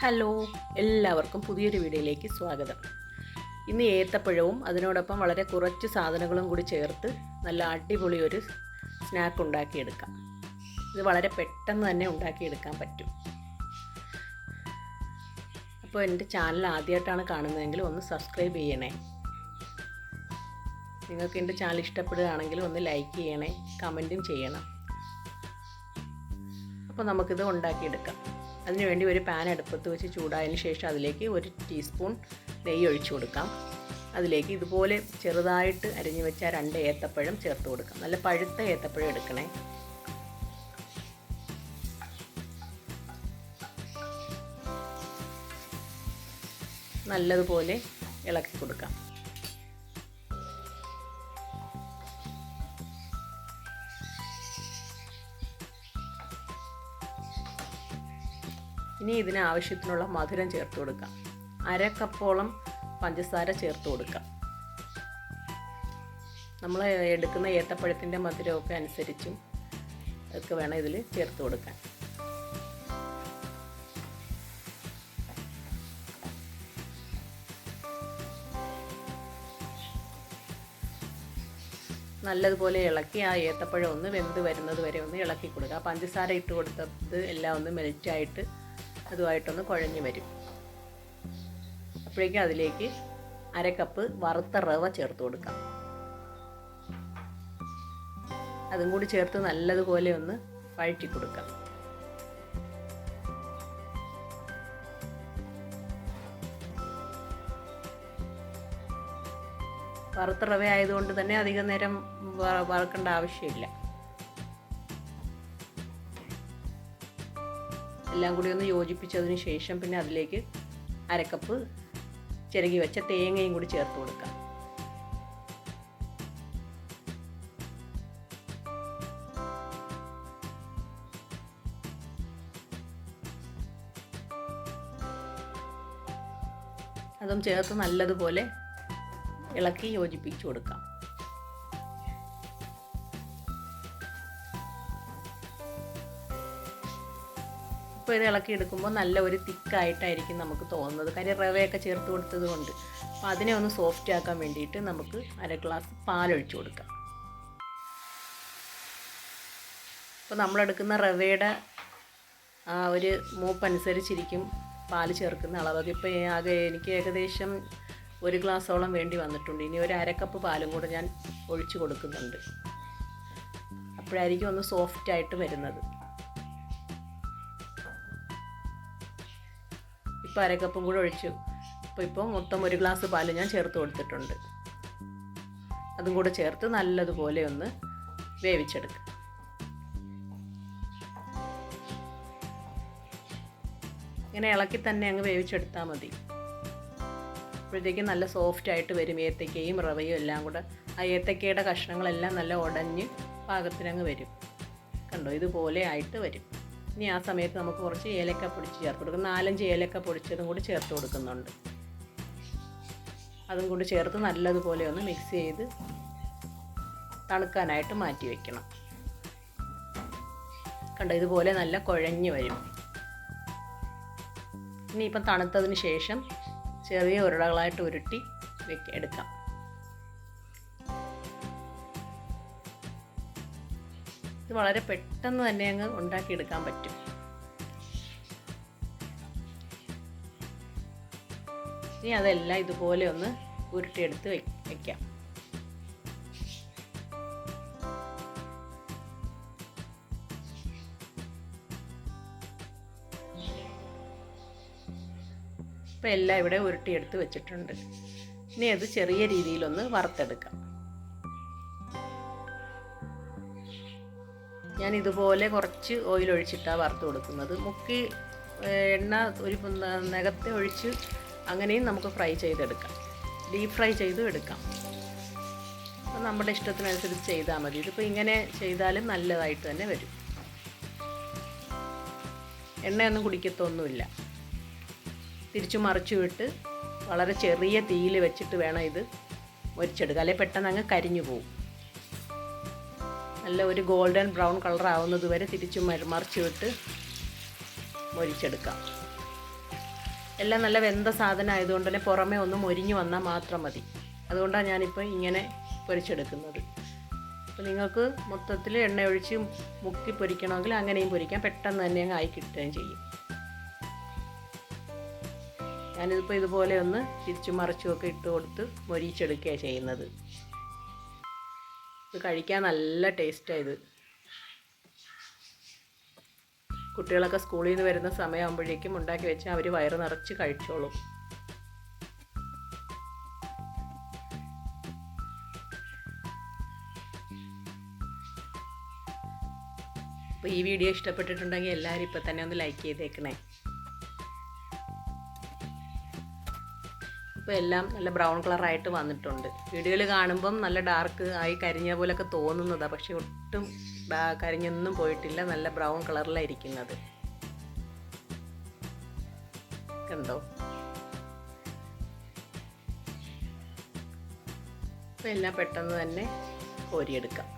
Hello എല്ലാവർക്കും പുതിയൊരു വീഡിയോയിലേക്ക് സ്വാഗതം. ഇന്ന് ഏത്തപ്പഴവും അതിനോടൊപ്പം വളരെ കുറച്ച് സാധനങ്ങളും കൂടി ചേർത്ത് നല്ല അടിപൊളി ഒരു സ്നാക്ക് ഉണ്ടാക്കിയെടുക്കാം. ഇത് വളരെ പെട്ടെന്ന് തന്നെ ഉണ്ടാക്കിയെടുക്കാൻ പറ്റും. അപ്പോൾ എന്റെ ചാനൽ ആദ്യമായിട്ടാണ് കാണുന്നതെങ്കിൽ ഒന്ന് സബ്സ്ക്രൈബ് ചെയ്യണേ. നിങ്ങൾക്ക് എന്റെ ചാനൽ ഇഷ്ടപ്പെടുകയാണെങ്കിൽ ഒന്ന് ലൈക്ക് ചെയ്യണേ കമന്റും ചെയ്യണം. അപ്പോൾ നമുക്കിത് ഉണ്ടാക്കിയെടുക്കാം. അതിനുവേണ്ടി ഒരു പാൻ അടുപ്പത്ത് വെച്ച് ചൂടായതിന് ശേഷം അതിലേക്ക് ഒരു ടീസ്പൂൺ നെയ്യ് ഒഴിച്ചു കൊടുക്കാം. അതിലേക്ക് ഇതുപോലെ ചെറുതായിട്ട് അരിഞ്ഞു വെച്ച രണ്ട് ഏത്തപ്പഴം ചേർത്ത് കൊടുക്കാം. നല്ല പഴുത്ത ഏത്തപ്പഴം എടുക്കണേ. നല്ലതുപോലെ ഇളക്കി കൊടുക്കാം. ഇനി ഇതിന് ആവശ്യത്തിനുള്ള മധുരം ചേർത്ത് കൊടുക്കാം. അര കപ്പോളം പഞ്ചസാര ചേർത്ത് കൊടുക്കാം. നമ്മൾ എടുക്കുന്ന ഏത്തപ്പഴത്തിന്റെ മധുരമൊക്കെ അനുസരിച്ചും ഒക്കെ വേണം ഇതിൽ ചേർത്ത് കൊടുക്കാൻ. നല്ലതുപോലെ ഇളക്കി ആ ഏത്തപ്പഴം ഒന്ന് വെന്ത് വരുന്നത് വരെ ഒന്ന് ഇളക്കി കൊടുക്കുക. പഞ്ചസാര ഇട്ട് കൊടുത്തത് എല്ലാം ഒന്ന് മെൽറ്റായിട്ട് അതുമായിട്ടൊന്ന് കുഴഞ്ഞു വരും. അപ്പോഴേക്കും അതിലേക്ക് അര കപ്പ് വറുത്ത റവ ചേർത്ത് കൊടുക്കാം. അതും കൂടി ചേർത്ത് നല്ലതുപോലെ ഒന്ന് വഴറ്റി കൊടുക്കാം. വറുത്ത റവ ആയതുകൊണ്ട് തന്നെ അധികം നേരം വറക്കേണ്ട ആവശ്യമില്ല. എല്ലാം കൂടി ഒന്ന് യോജിപ്പിച്ചതിന് ശേഷം പിന്നെ അതിലേക്ക് അരക്കപ്പ് ചിരകി വെച്ച തേങ്ങയും കൂടി ചേർത്ത് കൊടുക്കാം. അതും ചേർത്ത് നല്ലതുപോലെ ഇളക്കി യോജിപ്പിച്ചു കൊടുക്കാം. ഇത് ഇളക്കി എടുക്കുമ്പോൾ നല്ല ഒരു തിക്കായിട്ടായിരിക്കും നമുക്ക് തോന്നുന്നത്. കാര്യം റവയൊക്കെ ചേർത്ത് കൊടുത്തത് കൊണ്ട്. അപ്പോൾ അതിനെ ഒന്ന് സോഫ്റ്റ് ആക്കാൻ വേണ്ടിയിട്ട് നമുക്ക് അര ഗ്ലാസ് പാലൊഴിച്ച് കൊടുക്കാം. അപ്പോൾ നമ്മളെടുക്കുന്ന റവയുടെ ആ ഒരു മൂപ്പ് അനുസരിച്ചിരിക്കും പാൽ ചേർക്കുന്ന അളവൊക്കെ ഇപ്പോൾ ആകെ എനിക്ക് ഏകദേശം ഒരു ഗ്ലാസ്സോളം വേണ്ടി വന്നിട്ടുണ്ട്. ഇനി ഒരു അരക്കപ്പ് പാലും കൂടെ ഞാൻ ഒഴിച്ചു കൊടുക്കുന്നുണ്ട്. അപ്പോഴായിരിക്കും ഒന്ന് സോഫ്റ്റായിട്ട് വരുന്നത്. ഇപ്പോൾ അരക്കപ്പും കൂടെ ഒഴിച്ചു. അപ്പോൾ ഇപ്പോൾ മൊത്തം ഒരു ഗ്ലാസ് പാൽ ഞാൻ ചേർത്ത് കൊടുത്തിട്ടുണ്ട്. അതും കൂടെ ചേർത്ത് നല്ലതുപോലെ ഒന്ന് വേവിച്ചെടുക്കുക ഇങ്ങനെ ഇളക്കി തന്നെ അങ്ങ് വേവിച്ചെടുത്താൽ മതി. അപ്പോഴത്തേക്കും നല്ല സോഫ്റ്റ് ആയിട്ട് വരും. ഏത്തക്കയും റവയും എല്ലാം കൂടെ. ആ ഏത്തക്കയുടെ കഷ്ണങ്ങളെല്ലാം നല്ല ഉടഞ്ഞ് പാകത്തിനങ്ങ് വരും. കണ്ടോ? ഇതുപോലെ ആയിട്ട് വരും. ഇനി ആ സമയത്ത് നമുക്ക് കുറച്ച് ഏലക്ക പൊടിച്ച് ചേർത്ത് കൊടുക്കും. നാലഞ്ച് ഏലക്ക പൊടിച്ചതും കൂടി ചേർത്ത് കൊടുക്കുന്നുണ്ട്. അതും കൂടി ചേർത്ത് നല്ലതുപോലെ ഒന്ന് മിക്സ് ചെയ്ത് തണുക്കാനായിട്ട് മാറ്റി വയ്ക്കണം കണ്ട ഇതുപോലെ നല്ല കുഴഞ്ഞു വരും. ഇനിയിപ്പം തണുത്തതിന് ശേഷം ചെറിയ ഉരുളകളായിട്ട് ഉരുട്ടി വെക്ക എടുക്കാം. വളരെ പെട്ടെന്ന് തന്നെ അങ്ങ് ഉണ്ടാക്കിയെടുക്കാൻ പറ്റും. ഇനി അതെല്ലാം ഇതുപോലെ ഒന്ന് ഉരുട്ടിയെടുത്ത് വെക്കാം. ഇപ്പം എല്ലാം ഇവിടെ ഉരുട്ടിയെടുത്ത് വെച്ചിട്ടുണ്ട്. ഇനി അത് ചെറിയ രീതിയിലൊന്ന് വറുത്തെടുക്കാം. ഞാൻ ഇതുപോലെ കുറച്ച് ഓയിൽ ഒഴിച്ചിട്ടാണ് വറുത്ത് കൊടുക്കുന്നത്. മുക്കി എണ്ണ ഒരു നഖത്തെ ഒഴിച്ച് അങ്ങനെയും നമുക്ക് ഫ്രൈ ചെയ്തെടുക്കാം. ഡീപ്പ് ഫ്രൈ ചെയ്തും എടുക്കാം. അപ്പോൾ നമ്മുടെ ഇഷ്ടത്തിനനുസരിച്ച് ചെയ്താൽ മതി. ഇതിപ്പോൾ ഇങ്ങനെ ചെയ്താലും നല്ലതായിട്ട് തന്നെ വരും. എണ്ണയൊന്നും കുടിക്കത്തൊന്നുമില്ല. തിരിച്ചു മറിച്ചു വിട്ട് വളരെ ചെറിയ തീയിൽ വെച്ചിട്ട് വേണം ഇത് മൊരിച്ചെടുക്കുക അല്ലെങ്കിൽ പെട്ടെന്ന് അങ്ങ് കരിഞ്ഞു പോകും നല്ല ഒരു ഗോൾഡൻ ബ്രൗൺ കളർ ആവുന്നത് വരെ തിരിച്ചു മറിച്ച് വിട്ട് മൊരിച്ചെടുക്കാം. എല്ലാം നല്ല വെന്ത സാധനം ആയതുകൊണ്ട് തന്നെ പുറമേ ഒന്ന് മൊരിഞ്ഞു വന്നാൽ മാത്രം മതി. അതുകൊണ്ടാണ് ഞാനിപ്പോൾ ഇങ്ങനെ പൊരിച്ചെടുക്കുന്നത്. അപ്പോൾ നിങ്ങൾക്ക് മൊത്തത്തിൽ എണ്ണ ഒഴിച്ച് മുക്കി പൊരിക്കണമെങ്കിൽ അങ്ങനെയും പൊരിക്കാം. പെട്ടെന്ന് തന്നെ അങ്ങ് ആയി കിട്ടുകയും ചെയ്യും. ഞാനിതിപ്പോൾ ഇതുപോലെ ഒന്ന് തിരിച്ചു മറിച്ചുമൊക്കെ ഇട്ട് കൊടുത്ത് മൊരിച്ചെടുക്കുകയാണ് ചെയ്യുന്നത്. ഇത് കഴിക്കാൻ നല്ല ടേസ്റ്റാണ് ഇത്. കുട്ടികളൊക്കെ സ്കൂളിൽ നിന്ന് വരുന്ന സമയമാകുമ്പോഴേക്കും ഉണ്ടാക്കി വെച്ചാൽ അവർ വയറ് നിറച്ച് കഴിച്ചോളും. അപ്പോൾ ഈ വീഡിയോ ഇഷ്ടപ്പെട്ടിട്ടുണ്ടെങ്കിൽ എല്ലാവരും ഇപ്പം തന്നെ ഒന്ന് ലൈക്ക് ചെയ്തേക്കണേ. ഇപ്പോൾ എല്ലാം നല്ല ബ്രൗൺ കളറായിട്ട് വന്നിട്ടുണ്ട്. വീഡിയോയിൽ കാണുമ്പം നല്ല ഡാർക്ക് ആയി കരിഞ്ഞ പോലൊക്കെ തോന്നുന്നതാണ് പക്ഷെ ഒട്ടും കരിഞ്ഞൊന്നും പോയിട്ടില്ല. നല്ല ബ്രൗൺ കളറിലാണ് ഇരിക്കുന്നത്. കണ്ടോ? അപ്പോൾ എല്ലാം പെട്ടെന്ന് തന്നെ കോരിയെടുക്കാം.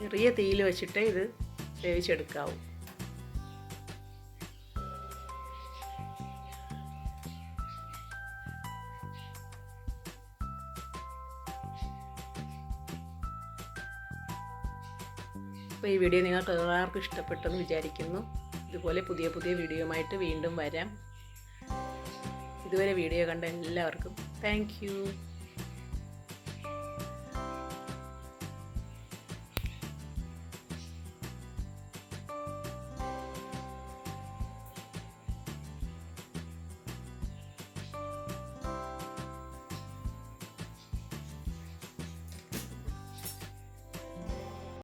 ചെറിയ തീയിൽ വെച്ചിട്ട് ഇത് വേവിച്ചെടുക്കാവൂ. അപ്പോൾ ഈ വീഡിയോ നിങ്ങൾക്ക് എല്ലാവർക്കും ഇഷ്ടപ്പെട്ടെന്ന് വിചാരിക്കുന്നു. ഇതുപോലെ പുതിയ പുതിയ വീഡിയോയുമായിട്ട് വീണ്ടും വരാം. ഇതുവരെ വീഡിയോ കണ്ട എല്ലാവർക്കും താങ്ക്